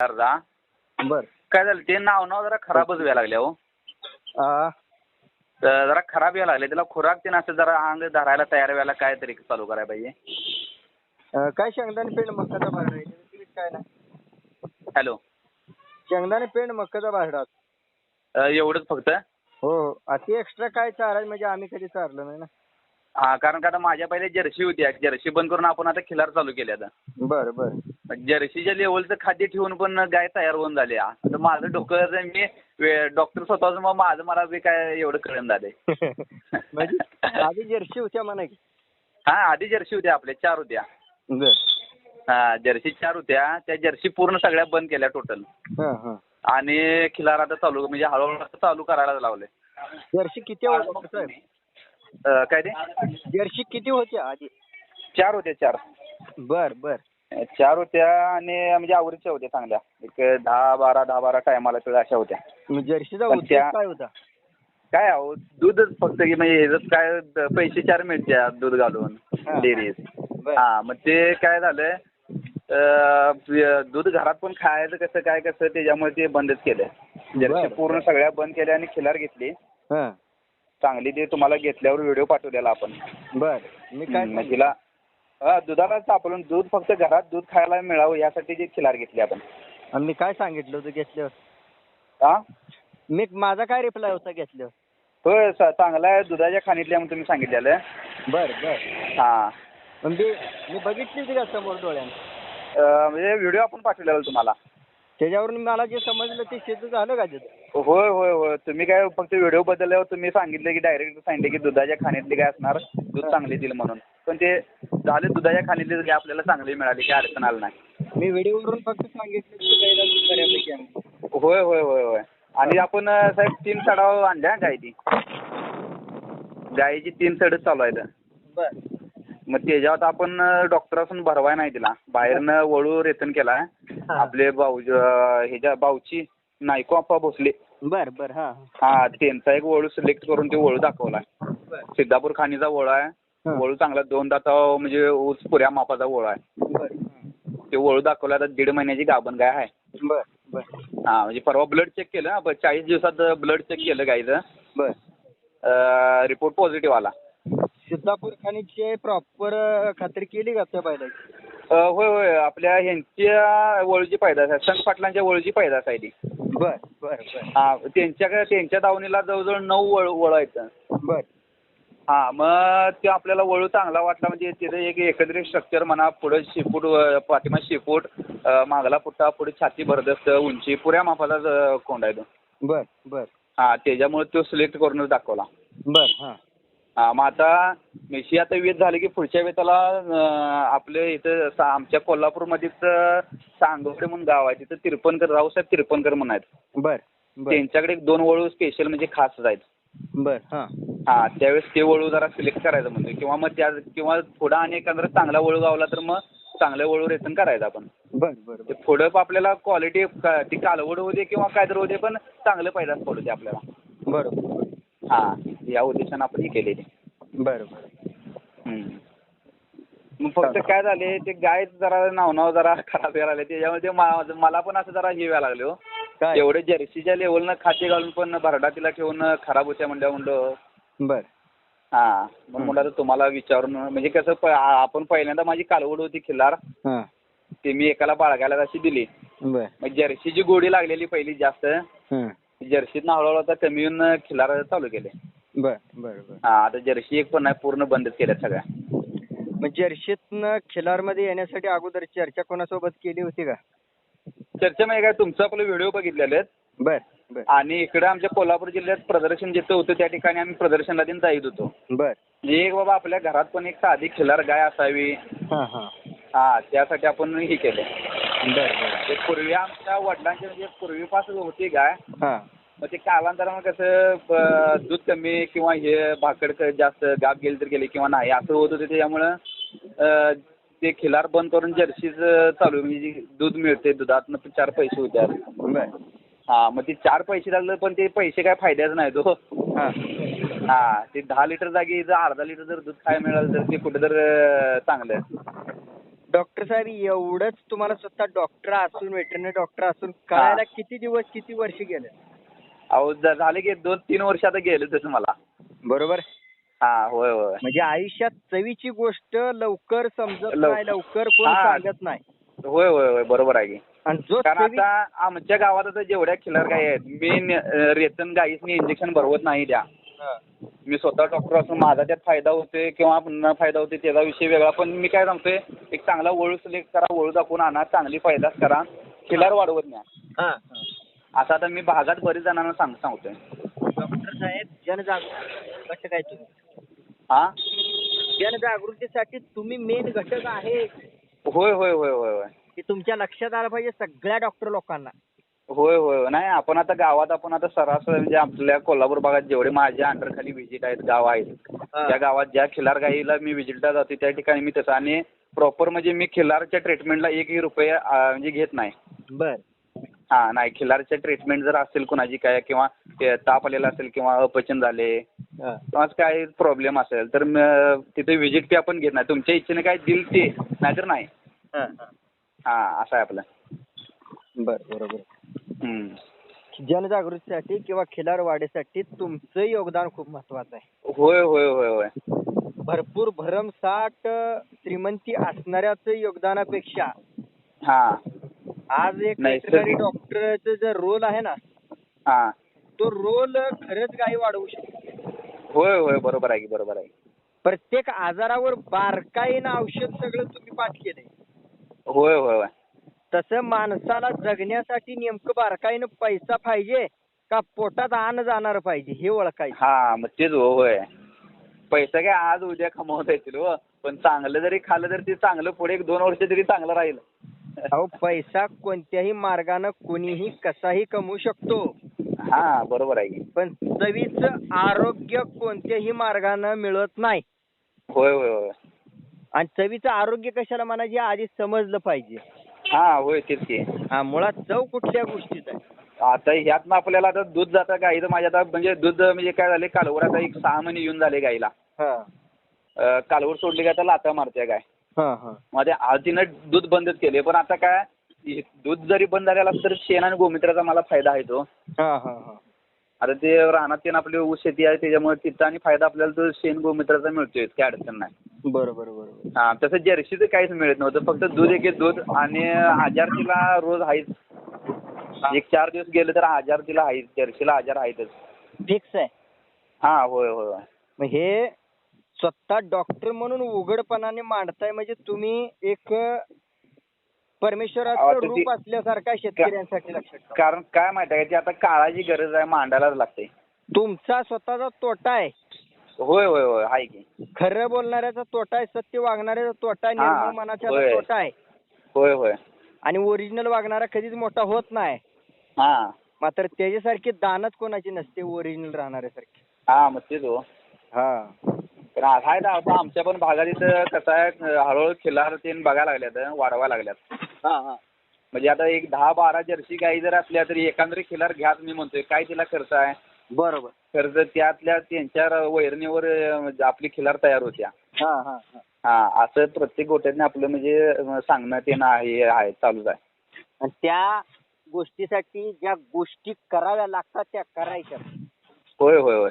अर्धा. बर. काय झालं ते नाव नाव जरा खराबच व्हायला लागले हो. आ, तर जरा खराब यायला लागले त्याला खुराक ते असं जरा अंग धरायला तयार व्हायला काय तरी चालू करायला पाहिजे. अ, काय शेंगदाणे पेंड मक्काचा बारडा आहे? त्याचं तिकीट काय नाही. हॅलो. शेंगदाणे पेंड मक्काचा बारडा एवढंच फक्त? हो हो. अति एक्स्ट्रा काय चारायचं म्हणजे आम्ही कधी चारलं नाही ना. हा कारण का आता माझ्या पहिले जर्सी होती जर्सी बंद करून आपण आता खिलार चालू केले आता. बरं बरं. जर्सीच्या लेवलचं खाद्य ठेवून पण गाय तयार होऊन झाली. आता माझं डोकं जर मी डॉक्टर स्वतःच मग माझं मला बी काय एवढं कळण झालंय. म्हणजे आधी जर्सी होत्या म्हणा की? हा आधी जर्सी होत्या आपल्या चार होत्या. बर. हा जर्सी चार होत्या त्या जर्सी पूर्ण सगळ्या बंद केल्या टोटल हां हां. आणि खिलार आता चालू म्हणजे हळूहळू आता चालू करायला लावले जर्सी किती होत्या साहेब अं, काय ते? जर्सी किती होत्या आधी? चार होत्या चार. बर बर. चार होत्या आणि म्हणजे आवडीच्या होत्या चांगल्या. एक दहा बारा दहा बारा टायमाला तर अशा होत्या. मग जर्सीचा पण उद्देश त्या- काय होता? काय अहो दूधच फक्त की म्हणजे काय द- पैसे चार मिळते दूध घालून हा. डेअरीत बर. हा मग ते काय झालंय अं, दूध घरात पण खायचं कसं काय कसं त्याच्यामुळे ते बंदच केलं जर्सी बरं. पूर्ण सगळ्या बंद केल्या आणि खिलार घेतली. हां. चांगली ते तुम्हाला घेतल्यावर व्हिडिओ पाठवलेला आपण. बर. मी काय मग? तिला हा दुधाला सापडून दूध फक्त घरात दूध खायला मिळावं यासाठी जी खिलार घेतली आपण. आणि मी काय सांगितलं होतं घेतल्यावर? हा मी माझा काय रिप्लाय होता घेतल्यावर? होय स- चांगला आहे. दुधाच्या खाणीतल्या म्हणून तुम्ही सांगितलेलं बर बर. हा. पण मी मी बघितली होती का समोर डोळ्याने? अं, म्हणजे व्हिडिओ आपण पाठवलेला तुम्हाला. त्याच्यावरून मला जे समजलं ते शेत झालं का तिथं होय होय होय. तुम्ही काय फक्त व्हिडिओ बदलल्यावर तुम्ही सांगितलं की डायरेक्ट सांगितलं की दुधाच्या खाणीतली काय असणार? दूध चांगली दिलं म्हणून. पण ते झाले दुधाच्या खाणीतली काय आपल्याला चांगली मिळाली काय अडचण आलं नाही. मी व्हिडिओवरून फक्त सांगितलं की गाईला दूध बऱ्यापैकी आहे. होय होय होय होय. आणि आपण अं, साहेब तीन सडाव आणल्या गाय ती गायीची तीन सडच चालू आहेत. बर. मग त्याच्यावर आपण डॉक्टर असून भरवाय नाही दिला. बाहेरनं वळू रेतन केला आपले भाऊ अं, ह्याच्या भाऊची नायको आप्पा भोसले. बर बर हा. हा त्यांचा एक वळू सिलेक्ट करून ते वळू दाखवला. बर. सिद्धापूर खाणीचा वळू आहे. वळू चांगला दोन दाता म्हणजे ऊस पुऱ्या मापाचा वळू आहे. ते वळू दाखवला तर दीड महिन्याची गाभण गाय आहे. बर बर. हा म्हणजे परवा ब्लड चेक केलं चाळीस दिवसात ब्लड चेक केलं गाईचं. बर. रिपोर्ट पॉझिटिव्ह आला. सिद्धापूर खाणीची प्रॉपर खात्री केली का त्या अं, होय होय. आपल्या ह्यांच्या वळूची पैदास आहे. संत पाटलांच्या वळूची पैदास आहे ती. बर बर बर. हा त्यांच्या त्यांच्या दावणीला जवळजवळ नऊ वळ वळू आहेत. बर. हा मग ते आपल्याला वळू चांगला वाटला म्हणजे तिथे एक एकत्रित स्ट्रक्चर म्हणा पुढे शिपूट अं, पाठीमा शिपूट अं, मागला पुट्टा पुढे छाती भरदस्त उंची पुऱ्या मापाचा अं, कोंड आहे तो बर बर. हा त्याच्यामुळे तो सिलेक्ट करूनच दाखवला. बर हा. हा मग आता मेशी आता वेत झाली की पुढच्या वेताला अं, आपले इथं सा- आमच्या कोल्हापूरमध्येच अं, सांगोडे म्हणून गाव आहे तिथं तिरपणकर रावसाहेब तिरपणकर म्हणून आहेत. बर बर. त्यांच्याकडे एक दोन वळू स्पेशल म्हणजे खास आहेत. बर हा. हा त्यावेळेस ते वळू जरा सिलेक्ट करायचं म्हणजे किंवा मग त्या किंवा पुढं आणि एखादा चांगला वळू गावला तर मग चांगलं वळू रेतन करायचं आपण. बर बर ते पुढं आपल्याला क्वालिटी ती कालवड होऊ दे किंवा काय तर दे पण चांगलं पैदास पडू दे आपल्याला. बरोबर हा. या उद्देशानं आपण हे केलेले. बर बर हम्म. मग फक्त काय झाले ते गाय जरा नाव नाव जरा खराब यायला लागले. त्याच्यामुळे ते मा- मला पण असं जरा हे व्हायला लागले हो. काय? एवढे जर्सीच्या लेवलनं खाते घालून पण भरडा तिला ठेवून खराब होत्या म्हणलं म्हणलं बर. हा. मग म्हटलं आता तुम्हाला विचारून म्हणजे कसं प- आ- आपण पहिल्यांदा माझी कालवड होती खिल्लार. हा. ते मी एकाला बाळगायला अशी दिली. बर. मग जर्सीची गोडी लागलेली पहिली जास्त. हा. जर्सीतनं हळूहळू आता कमी येऊन खिल्लार चालू केले. बर बर बर. हा आता जर्सी एक पण नाही पूर्ण बंदच केल्या सगळ्या. मग जर्शीतनं खिलारमध्ये येण्यासाठी अगोदर चर्चा कोणासोबत केली होती का? चर्चा म्हणजे काय तुमचं आपलं व्हिडिओ बघितलेले बर बर. आणि इकडे आमच्या कोल्हापूर जिल्ह्यात प्रदर्शन जिथं होतं त्या ठिकाणी आम्ही प्रदर्शनला दिन जाईत होतो. बर. म्हणजे एक बाबा आपल्या घरात पण एक साधी खिल्लार गाय असावी. हा हा. हा त्यासाठी आपण हे केलं बर बर. ते पूर्वी आमच्या वडिलांचे म्हणजे पूर्वीपासून होती गाय. हा. मग ते कालांतरानं कसं दूध कमी किंवा हे भाकड क- जास्त गाप गेली तर गेली किंवा नाही असं होत होते त्याच्यामुळं ते खिलार बंद करून जर्सीच चालू म्हणजे दूध मिळते दुधातनं चार पैसे होत्या बर हा मग ते चार पैसे लागले पण ते पैसे काय फायद्याचं नाही तो हा. हा ते दहा लिटर जागी जर अर्धा लिटर जर दूध खायला मिळालं तर ते कुठं तर चांगलं डॉक्टर साहेब एवढंच तुम्हाला स्वतः डॉक्टर असून वेटरनरी डॉक्टर असून कळायला किती दिवस किती वर्ष गेले? अहो ज- झाले की दोन तीन वर्ष आता गेले तसं मला बरोबर? हा होय होय. म्हणजे आयुष्यात चवीची गोष्ट लवकर समजत लव- नाही लवकर कोण हा. सांगत नाही. होय होय होय बरोबर आहे की. आणि जो कारण चवी आता आमच्या गावात आता जेवढ्या खिलार गाई आहेत मी न- रेतन गाईसनी इंजेक्शन भरवत नाही द्या हा. मी स्वतः डॉक्टर असून माझा त्यात फायदा होतोय किंवा न फायदा होते त्याचा विषय वेगळा. पण मी काय सांगतोय एक चांगला वळू सिलेक्ट करा वळू दाखवून आणा चांगली फायदाच करा. खिलार वाढवत नाही. हा. असं आता मी भागात बरेच जणांना सांग सांगतोय. डॉक्टर साहेब जनजागृती कसं काय तुम्ही? हा जनजागृतीसाठी तुम्ही मेन घटक आहे. होय होय होय होय होय. की तुमच्या लक्षात आलं पाहिजे सगळ्या डॉक्टर लोकांना. होय होय. नाही आपण आता गावात आपण आता सरासरी म्हणजे आपल्या कोल्हापूर भागात जेवढे माझ्या अंडर खाली व्हिजिट आहेत गाव आहेत त्या गावात ज्या खिलार गाईला मी व्हिजिटला जाते त्या ठिकाणी मी तसं. आणि प्रॉपर म्हणजे मी खिलारच्या ट्रीटमेंटला एकही रुपये म्हणजे घेत नाही. बर. हा नाही खिलारच्या ट्रीटमेंट जर असेल कुणाची काय किंवा ते ताप आलेला असेल किंवा अपचन झाले किंवा काय प्रॉब्लेम असेल तर म- तिथे व्हिजिट फी आपण घेत नाही. तुमच्या इच्छेने काय दिल ते नाहीतर नाही. हा असं आहे आपलं. बर बरोबर. हम्म. जनजागृतीसाठी किंवा खिलार वाढीसाठी तुमचं योगदान खूप महत्वाचं आहे. होय होय होय होय. भरपूर भरमसाठ अ, श्रीमंती असणाऱ्याच योगदानापेक्षा हा. आज एक नाही, वेटरनरी सर. डॉक्टरचा जो रोल आहे ना हा. तो रोल खरंच गाई वाढवू शकतो होय होय बरोबर आहे की बरोबर आहे. प्रत्येक आजारावर बारकाईनं औषध सगळं तुम्ही पाठ केलंय. होय होय होय. तसं माणसाला जगण्यासाठी नेमकं बारकाईनं पैसा पाहिजे का पोटात अन्न जाणार पाहिजे हे ओळखायचं. हा मग तेच हो होय. पैसा काय आज उद्या कमवता येतील हो. पण चांगलं जरी खाल्लं तर ते चांगलं पुढे एक दोन वर्ष तरी चांगलं राहील. अहो पैसा कोणत्याही मार्गानं कोणीही कसाही कमवू शकतो. हा बरोबर आहे की. पण चवीचं आरोग्य कोणत्याही मार्गानं मिळत नाही. होय होय होय. आणि चवीचं आरोग्य कशाला म्हणायचे? आधी समजलं पाहिजे. हा होय तेच की. हा मुळात चव कुठल्या गोष्टीत आहे? आता ह्यातनं आपल्याला आता दूध जातं गाईचं माझ्या आता म्हणजे दूध म्हणजे काय झाले कालवर आता एक सहा महिने येऊन झाले गाईला. हा. अं, कालवर सोडली का? आता लाता मारते गाय. हा हा. मध्ये आज तिनं दूध बंदच केले. पण आता काय हे दूध जरी बंद झालेलं असलं तर शेण आणि गोमित्राचा मला फायदा आहे तो. हा हा हा. आता ते रानात ते आपली ऊस शेती आहे त्याच्यामुळे तिथं आणि फायदा आपल्याला तो शेण गोमित्राचा मिळतोय काय अडचण नाही. बरोबर बरोबर हा तसं जर्सीचं काहीच मिळत नव्हतं. फक्त दूध एक दूध आणि आजार तिला रोज आहेच एक चार दिवस गेले तर आजार तिला आहेच जर्सीला आजार आहेतच फिक्स आहे. हा होय होय हे स्वतः डॉक्टर म्हणून उघडपणाने मांडताय म्हणजे तुम्ही एक परमेश्वराचं ती- रूप असल्यासारखं शेतकऱ्यांसाठी लक्षात ठेवा. कारण काय माहिती आहे का ती आता काळाची गरज आहे मांडायलाच लागते. तुमचा स्वतःचा तोटा आहे. होय होय होय आहे की. खरं बोलणाऱ्याचा तोटा आहे सत्य वागणाऱ्याचा तोटा आहे हा, निर्मळ मनाचा होय. तोटा आहे. होय होय. आणि ओरिजिनल वागणारा कधीच मोठा होत नाही. हा. मात्र त्याच्यासारखी दानच कोणाची नसते ओरिजिनल राहणाऱ्यासारखी. हा मग तेच हो. हा. पण आहे ना आता आमच्या पण भागात इथं कसं आहे हळूहळू खिलार ते बघायला लागल्यात वाढवायला लागल्यात. हा हा. म्हणजे आता एक दहा बारा जर्सी गाई जर असल्या तरी एकांद्री खिलार घ्याच मी म्हणतोय. काय तिला खर्च आहे? बरोबर. खर्च त्यातल्या त्यांच्या वैरणीवर अं, आपली खिलार तयार होत्या. हा हा हा. असं प्रत्येक गोट्याने आपलं म्हणजे अं, सांगणं ते ना आहे आहे चालूच आहे. आणि त्या गोष्टीसाठी ज्या गोष्टी कराव्या लागतात त्या करायच्या. होय होय होय.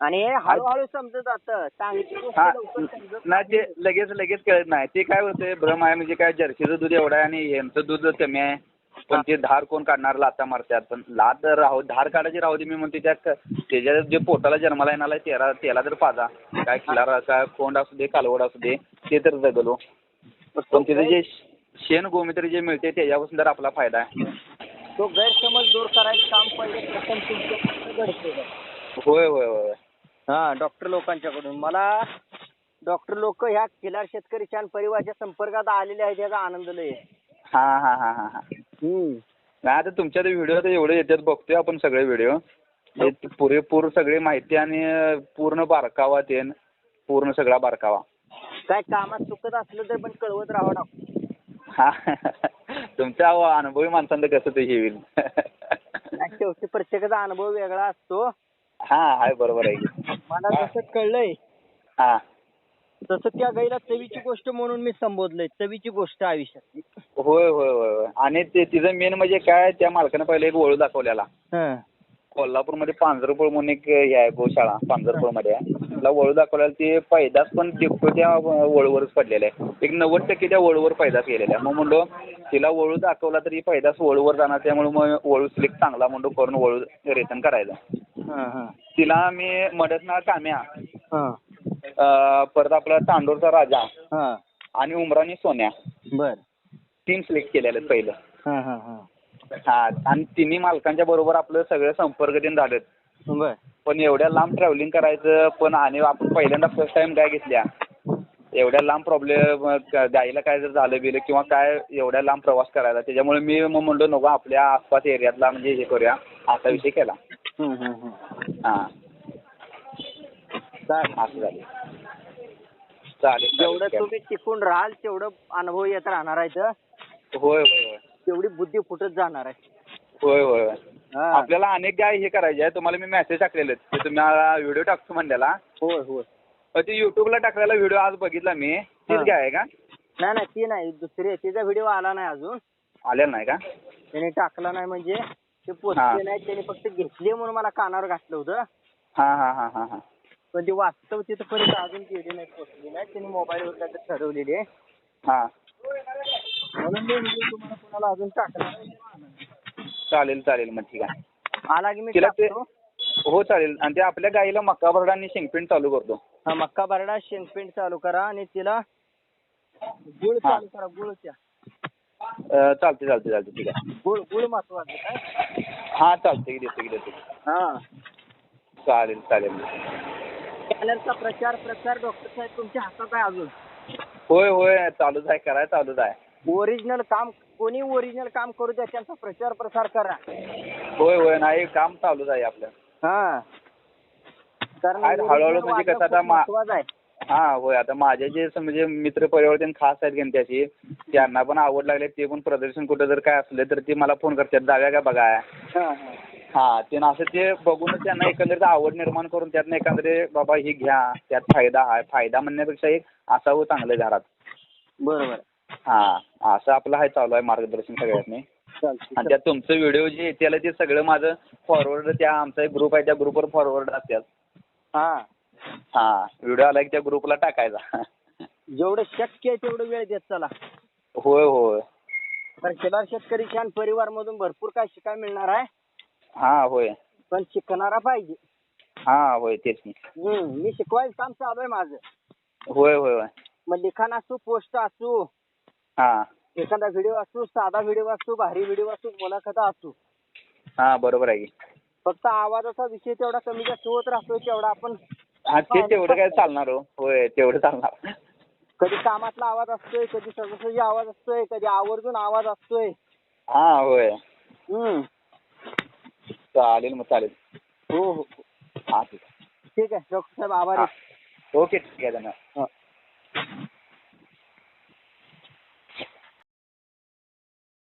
आणि हे हळूहळू समजत जातं. चांगली गोष्ट हा लवकर समजत नाही ते लगेच लगेच कळत नाही. ते काय होतंय भ्रम आहे म्हणजे काय जर्सीचं दूध एवढं आहे आणि यांचं दूध कमी आहे. पण ते धार कोण काढणार? लाता मारतात. पण लात राहू धार काढायची राहू दे मी म्हणते त्या त्याच्या जे पोटाला जन्माला येणार आहे त्याला त्याला तर पाजा. काय खिलार काय कोंड असू दे कालवड असू दे ते तर जगलो. पण तिथे जे शेण गोमित्र जे मिळते त्याच्यापासून तर आपला फायदा आहे. तो गैरसमज दूर करायचं काम पहिले प्रथम तुमच्या घडते होय होय होय. हा डॉक्टर लोकांच्याकडून. मला डॉक्टर लोक ह्या खिलार शेतकरी छान परिवाराच्या संपर्कात आलेले आहेत याचा आनंद लय आहे. हा हा हा हा हा. हम्म. नाही आता तुमच्या व्हिडिओ तर एवढे येतात बघतोय आपण सगळे व्हिडिओ पुरेपूर सगळी माहिती आणि पूर्ण बारकावा ते पूर्ण सगळा बारकावा. काय कामात चुकत असलं तर पण कळवत राहावं डॉक्टर हा तुमच्या अनुभवी माणसांना कसं ते हे होईल नाही, शेवटी प्रत्येकाचा अनुभव वेगळा असतो. हा आहे बरोबर आहे. की. मला जसं कळलंय हा. तसं त्या गाईला चवीची गोष्ट म्हणून मी संबोधलंय. चवीची गोष्ट आयुष्यात. होय होय होय होय. आणि ते तिचं मेन म्हणजे काय त्या मालकानं पहिले एक वळू दाखवलेला. हं. कोल्हापूरमध्ये पांजरपूळ म्हणून एक हे आहे गोशाळा पांजरपूळमध्ये. आहे तिला वळू दाखवलेला ते पैदास पण त्या वळूवरच पडलेला आहे. एक नव्वद टक्के त्या वळूवर पैदास गेलेला आहे. मग म्हणलो तिला वळू दाखवला तरी पैदास वळूवर जाणार त्यामुळे मग वळू सिलेक्ट चांगला म्हणून करून वळू रेतन करायचा. तिला मी मदतनाळ काम्या. हं. अं, परत आपला तांडूरचा राजा. आणि उमरानी सोन्या. बर. तीन सिलेक्ट केलेले आहेत पहिलं. हं, हं, हं. हा आणि तिन्ही मालकांच्या बरोबर आपलं सगळं संपर्क दिन झालेत बर. पण एवढ्या लांब ट्रॅव्हलिंग करायचं पण आणि आपण पहिल्यांदा फर्स्ट टाइम गाय घेतल्या. एवढ्या लांब प्रॉब्लेम गाईला काय जर झालं बिलं किंवा काय एवढ्या लांब प्रवास करायला. त्याच्यामुळे मी मग म्हणलो नको आपल्या आसपास एरियातला म्हणजे हे करूया. असा विषय केला. हं, चालेल. असं झालं. चालेल जेवढं तुम्ही टिकून राहाल तेवढं अनुभव येत राहणार आहे तर. होय होय तेवढी बुद्धी फुटत जाणार आहे. होय होय होय. हा. आपल्याला अनेक गाय हे करायचे आहे तुम्हाला मी मेसेज टाकलेले आहेत ते तुम्ही व्हिडिओ टाकतो म्हणलेला होय होय. ते युट्यूबला टाकलेला व्हिडिओ आज बघितला मी. तीच हा. गाय आहे का? नाही नाही ती नाही. दुसरी आहे. तिचा व्हिडिओ आला नाही अजून. आलेला नाही का? त्याने टाकला नाही म्हणजे. ते. पोचले नाही त्याने फक्त घेतली म्हणून मला कानावर घातलं होतं. हां हां हां हां हां. पण ती वास्तव तिथपर्यंत अजून गेली नाही पोचली नाही त्याने मोबाईलवर काहीतरी ठरवलेली. आहे हां. म्हणून मी तुम्हाला कोणाला अजून टाकला नाही. चालेल चालेल मग ठीक आहे. आला की मी तिला ते टाकतो. हो चालेल. आणि ते आपल्या गाईला मक्का भरडा आणि शेंगपेंट चालू करतो. हा मक्का बरडा शेंगपेंट चालू करा आणि तिला गुळ हा. चालू करा गुळच्या. चालते चालते चालते ठीक आहे. गुळ गुळ महत्वाचं काय हां चालते की देतो की देतो. की. हा. चालेल चालेल. चॅनलचा प्रचार प्रसार डॉक्टर साहेब तुमच्या हातात आहे अजून? होय होय. चालूच आहे कराय चालूच आहे. ओरिजिनल काम कोणी ओरिजिनल काम करू द्या त्यांचा प्रचार प्रसार करा. होय होय. नाही काम चालूच आहे आपलं. हा. कारण हळूहळू original म्हणजे कसं आता खूप मा- महत्वाचं आहे. हा होय. आता माझे जे म्हणजे मित्र परिवर्तन खास आहेत की नाही त्याची त्यांना पण आवड लागली ते पण प्रदर्शन कुठं जर काय असलं तर ते मला फोन करतात जाव्या का बघा? हा, ते असं ते बघूनच त्यांना एकंदरीत आवड निर्माण करून त्यातनं एकंदरीत बाबा ही घ्या. त्यात फायदा आहे. फायदा म्हणण्यापेक्षा एक असावं चांगलं घरात. बरोबर. हा असं आपलं आहे चालू आहे मार्गदर्शन सगळ्यांनी. आणि त्यात तुमचं व्हिडिओ जे त्याला ते सगळं माझं फॉरवर्ड त्या आमचा एक ग्रुप आहे त्या ग्रुपवर फॉरवर्ड असतात. हा व्हिडिओ आला की त्या ग्रुपला टाकायचा. जेवढं शक्य आहे तेवढं वेळ देत चला. होय होय. कारण शेलार शेतकरी छान परिवार मधून भरपूर काय शिकायला मिळणार आहे. हा होय. पण शिकणारा पाहिजे. हा होय तेच की. हम्म मी शिकवायचं काम चालू आहे माझं. होय होय होय. मग लिखाण असू पोस्ट असू हा. एखादा व्हिडिओ असू साधा व्हिडिओ असू भारी व्हिडिओ असू मुलाखत असू. हा बरोबर आहे की. फक्त आवाजाचा विषय तेवढा कमी जास्त होत राहतोय तेवढा आपण हा ते तेवढं काय चालणार हो. होय तेवढं चालणार. कधी कामातला आवाज असतोय कधी सहजासहजी आवाज असतोय कधी आवर्जून आवाज असतोय. हा होय. हम्म. चालेल मग चालेल. हो हो. हा ठीक आहे. ठीक आहे डॉक्टर साहेब आभार. आहे. ओके ठीक आहे धन्यवाद.